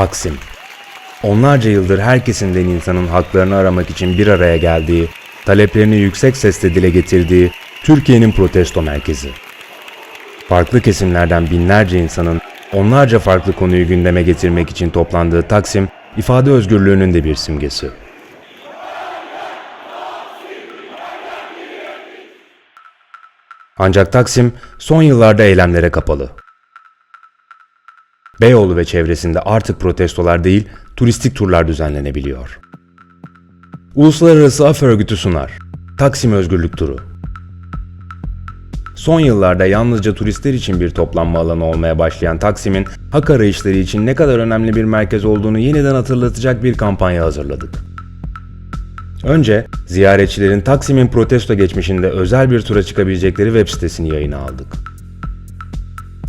Taksim. Onlarca yıldır her kesimden insanın haklarını aramak için bir araya geldiği, taleplerini yüksek sesle dile getirdiği Türkiye'nin protesto merkezi. Farklı kesimlerden binlerce insanın onlarca farklı konuyu gündeme getirmek için toplandığı Taksim, ifade özgürlüğünün de bir simgesi. Ancak Taksim son yıllarda eylemlere kapalı. Beyoğlu ve çevresinde artık protestolar değil, turistik turlar düzenlenebiliyor. Uluslararası Af Örgütü sunar. Taksim Özgürlük Turu. Son yıllarda yalnızca turistler için bir toplanma alanı olmaya başlayan Taksim'in hak arayışları için ne kadar önemli bir merkez olduğunu yeniden hatırlatacak bir kampanya hazırladık. Önce ziyaretçilerin Taksim'in protesto geçmişinde özel bir tura çıkabilecekleri web sitesini yayına aldık.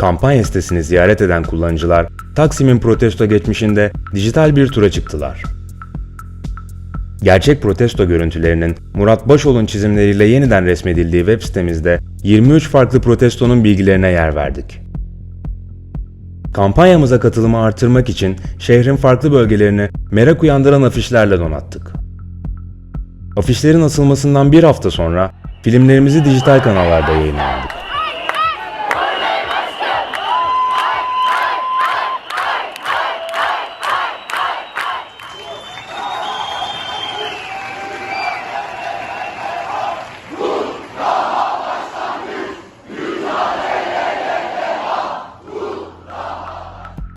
Kampanya sitesini ziyaret eden kullanıcılar Taksim'in protesto geçmişinde dijital bir tura çıktılar. Gerçek protesto görüntülerinin Murat Başol'un çizimleriyle yeniden resmedildiği web sitemizde 23 farklı protestonun bilgilerine yer verdik. Kampanyamıza katılımı artırmak için şehrin farklı bölgelerini merak uyandıran afişlerle donattık. Afişlerin asılmasından bir hafta sonra filmlerimizi dijital kanallarda yayına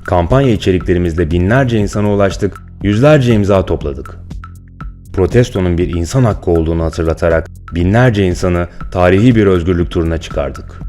Kampanya içeriklerimizle binlerce insana ulaştık, yüzlerce imza topladık. Protestonun bir insan hakkı olduğunu hatırlatarak binlerce insanı tarihi bir özgürlük turuna çıkardık.